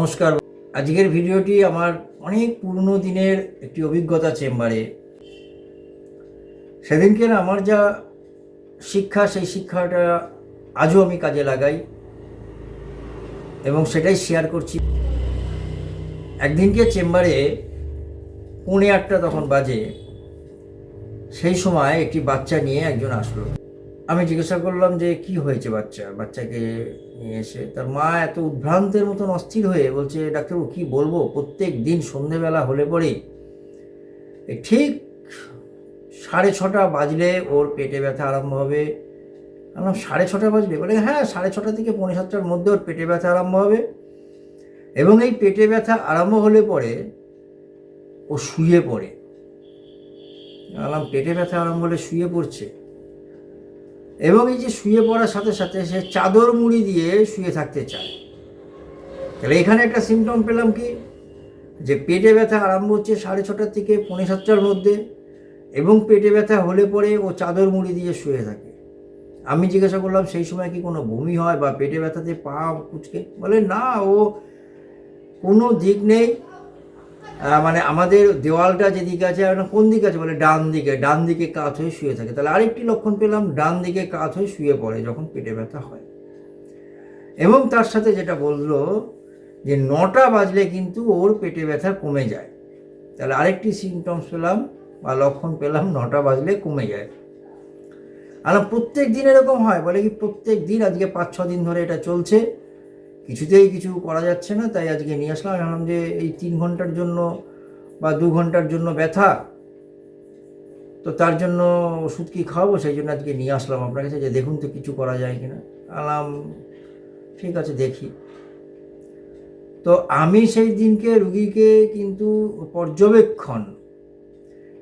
নমস্কার। আজকের ভিডিওটি আমার অনেক পুরনো দিনের একটি অভিজ্ঞতা চেম্বারে। সেদিনকে আমার যা শিক্ষা, সেই শিক্ষাটা আজও আমি কাজে লাগাই এবং সেটাই শেয়ার করছি। একদিনকে চেম্বারে পৌনে আটটা তখন বাজে। সেই সময় একটি বাচ্চা নিয়ে একজন আসলো। আমি জিজ্ঞাসা করলাম যে, কি হয়েছে বাচ্চা? বাচ্চাকে নিয়ে এসে তার মা এত উদ্ভ্রান্তের মতন অস্থির হয়ে বলছে, ডাক্তারবাবু, কি বলব? প্রত্যেক দিন সন্ধেবেলা হলে পরেই ঠিক সাড়ে ছটা বাজলে ওর পেটে ব্যথা আরম্ভ হবে। বললাম, সাড়ে ছটা বাজলে বলে হ্যাঁ সাড়ে ছটা থেকে পৌনে সাতটার মধ্যে ওর পেটে ব্যথা আরম্ভ হবে। এবং এই পেটে ব্যথা আরম্ভ হলে পরে ও শুয়ে পড়ে। বললাম, পেটে ব্যথা আরম্ভ হলে শুয়ে পড়ছে? এবং এই যে শুয়ে পড়ার সাথে সাথে সে চাদর মুড়ি দিয়ে শুয়ে থাকতে চায়। তাহলে এখানে একটা সিমটম পেলাম কি? যে পেটে ব্যথা আরম্ভ হচ্ছে সাড়ে ছটার থেকে পৌনে সাতটার মধ্যে এবং পেটে ব্যথা হলে পরে ও চাদর মুড়ি দিয়ে শুয়ে থাকে। আমি জিজ্ঞাসা করলাম, সেই সময় কি কোনো বমি হয় বা পেটে ব্যথাতে পা কুচকে? বলে, না, ও কোনো দিক নেই। মানে আমাদের দেওয়ালটা যেদিকে আছে এখন কোন দিকে আছে বলে? ডান দিকে ডান দিকে কাত হয়ে শুয়ে থাকে। তাহলে আরেকটি লক্ষণ পেলাম, ডান দিকে কাত হয়ে শুয়ে পড়ে যখন পেটে ব্যথা হয়। এবং তার সাথে যেটা বলল যে নটা বাজলে কিন্তু ওর পেটে ব্যথা কমে যায়। তাহলে আরেকটি সিমটমস পেলাম বা লক্ষণ পেলাম, নটা বাজলে কমে যায়। আর প্রত্যেক দিন এরকম হয়, বলে কি প্রত্যেক দিন, আজকে পাঁচ ছ দিন ধরে এটা চলছে। কিছুতেই কিছু করা যাচ্ছে না, তাই আজকে নিয়ে আসলাম। ভাবলাম যে এই তিন ঘণ্টার জন্য বা দু ঘণ্টার জন্য ব্যথা, তো তার জন্য ওষুধ কি খাওয়াবো সেই জন্য আজকে নিয়ে আসলাম আপনার কাছে যে দেখুন তো কিছু করা যায় কি না আলাম, ঠিক আছে, দেখি। তো আমি সেই দিনকে রুগীকে কিন্তু পর্যবেক্ষণ,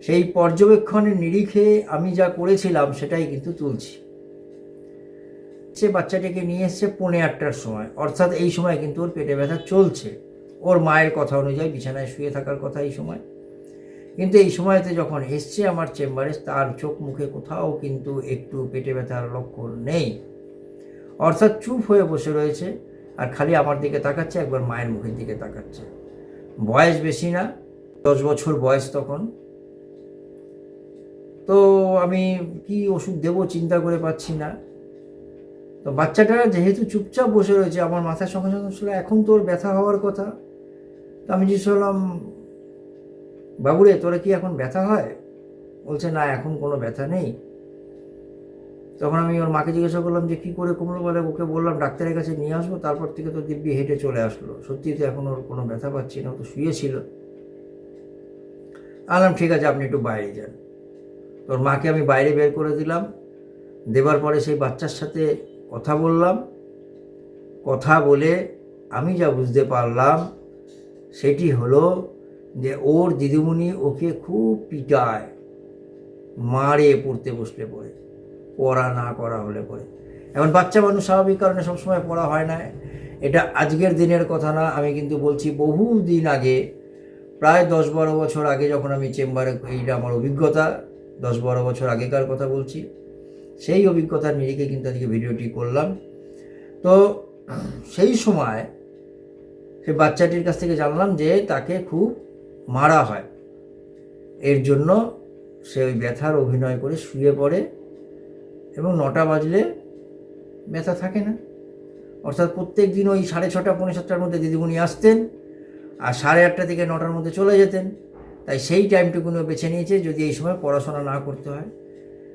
সেই পর্যবেক্ষণের নিরিখে আমি যা করেছিলাম সেটাই কিন্তু তুলছি। সে বাচ্চাটিকে নিয়ে এসছে পৌনে আটটার সময়। অর্থাৎ এই সময় কিন্তু ওর পেটে ব্যথা চলছে। ওর মায়ের কথা অনুযায়ী বিছানায় শুয়ে থাকার কথা এই সময়। কিন্তু এই সময়তে যখন এসছে আমার চেম্বারে, তার চোখ মুখে কোথাও কিন্তু একটু পেটে ব্যথার লক্ষণ নেই। অর্থাৎ চুপ হয়ে বসে রয়েছে আর খালি আমার দিকে তাকাচ্ছে, একবার মায়ের মুখের দিকে তাকাচ্ছে। বয়স বেশি না, দশ বছর বয়স তখন। তো আমি কি ওষুধ দেবো চিন্তা করে পাচ্ছি না। তো বাচ্চাটা যেহেতু চুপচাপ বসে রয়েছে, আমার মাথার সঙ্গে সঙ্গে ছিল এখন তোর ব্যথা হওয়ার কথা। তো আমি জিজ্ঞেস করলাম বাবুরে, তোরা কি এখন ব্যথা হয়? বলছে, না, এখন কোনো ব্যথা নেই। তখন আমি ওর মাকে জিজ্ঞাসা করলাম যে, কী করে কমলো? বলে ওকে বললাম, ডাক্তারের কাছে নিয়ে আসব, তারপর থেকে তো দিব্যি হেঁটে চলে আসলো। সত্যি তো এখন ওর কোনো ব্যথা পাচ্ছি না, ও তো শুয়েছিল। আনলাম ঠিক আছে, আপনি একটু বাইরে যান। তোর মাকে আমি বাইরে বের করে দিলাম। দেবার পরে সেই বাচ্চার সাথে কথা বললাম, কথা বলে আমি যা বুঝতে পারলাম সেটি হলো যে ওর দিদিমণি ওকে খুব পিটায়, মারে পড়তে বসলে পড়ে, পড়া না করা হলে পরে এখন বাচ্চা মানুষ স্বাভাবিক কারণে সবসময় পড়া হয় না। এটা আজকের দিনের কথা না, আমি কিন্তু বলছি বহু দিন আগে, প্রায় দশ বারো বছর আগে যখন আমি চেম্বারে, এইটা আমার অভিজ্ঞতা, দশ বারো বছর আগেকার কথা বলছি। সেই অভিজ্ঞতার নিরিখে কিন্তু আজকে ভিডিওটি করলাম। তো সেই সময় সে বাচ্চাটির কাছ থেকে জানলাম যে তাকে খুব মারা হয়। এর জন্য সে ওই ব্যথার অভিনয় করে শুয়ে পড়ে এবং নটা বাজলে ব্যথা থাকে না। অর্থাৎ প্রত্যেক দিন ওই সাড়ে ছটা, পৌনে সাতটার মধ্যে দিদিমণি আসতেন আর সাড়ে আটটা থেকে নটার মধ্যে চলে যেতেন। তাই সেই টাইমটুকুনিও বেছে নিয়েছে যদি এই সময় পড়াশোনা না করতে হয়।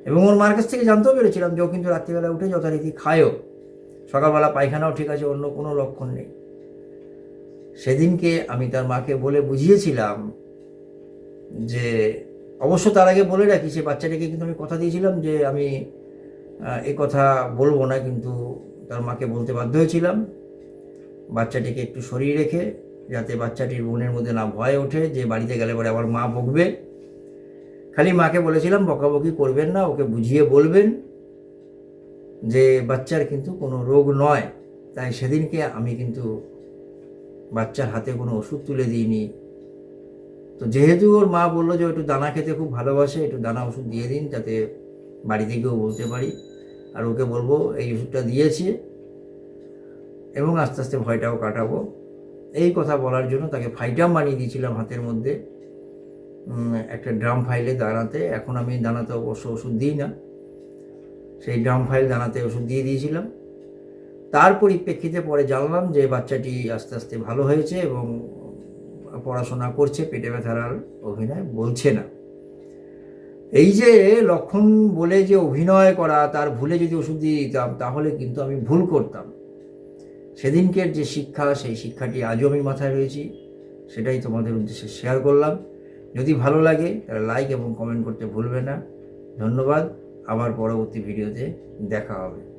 এবং ওর মার কাছ থেকে জানতেও পেরেছিলাম যে ও কিন্তু রাত্রিবেলা উঠে যথারীতি খায়ও। সকালবেলা পায়খানাও ঠিক আছে, অন্য কোনো লক্ষণ নেই। সেদিনকে আমি তার মাকে বলে বুঝিয়েছিলাম যে, অবশ্য তার আগে বলে রাখি, সে বাচ্চাটাকে কিন্তু আমি কথা দিয়েছিলাম যে, আমি এ কথা বলব না, কিন্তু তার মাকে বলতে বাধ্য হয়েছিলাম। বাচ্চাটিকে একটু সরিয়ে রেখে, যাতে বাচ্চাটির বোনের মধ্যে না ভয় ওঠে, যে বাড়িতে গেলে পরে আবার মা বকবে খালি মাকে বলেছিলাম, বকাবকি করবেন না, ওকে বুঝিয়ে বলবেন যে বাচ্চার কিন্তু কোনো রোগ নয়। তাই সেদিনকে আমি কিন্তু বাচ্চার হাতে কোনো ওষুধ তুলে দিইনি। তো যেহেতু ওর মা বলল যে একটু দানা খেতে খুব ভালোবাসে, একটু দানা ওষুধ দিয়ে দিন যাতে বাড়িতে গিয়েও বলতে পারি। আর ওকে বলব, এই ওষুধটা দিয়েছে এবং আস্তে আস্তে ভয়টাও কাটাবো। এই কথা বলার জন্য তাকে ফাইটাম বানিয়ে দিয়েছিলাম হাতের মধ্যে। একটা ড্রাম ফাইলে দাঁড়াতে এখন আমি দাঁড়াতে অবশ্য ওষুধ দিই না। সেই ড্রাম ফাইল দাঁড়াতে ওষুধ দিয়ে দিয়েছিলাম। তার পরিপ্রেক্ষিতে পরে জানলাম যে বাচ্চাটি আস্তে আস্তে ভালো হয়েছে এবং পড়াশোনা করছে, পেটে ব্যথার আর অভিনয় বলছে না। এই যে লক্ষণ বলে যে অভিনয় করা, তার ভুলে যদি ওষুধ দিয়ে দিতাম, তাহলে কিন্তু আমি ভুল করতাম। সেদিনকের যে শিক্ষা, সেই শিক্ষাটি আজও আমি মাথায় রয়েছি। সেটাই তোমাদের উদ্দেশ্যে শেয়ার করলাম। যদি ভালো লাগে, তাহলে লাইক এবং কমেন্ট করতে ভুলবে না। ধন্যবাদ, আবার পরবর্তী ভিডিওতে দেখা হবে।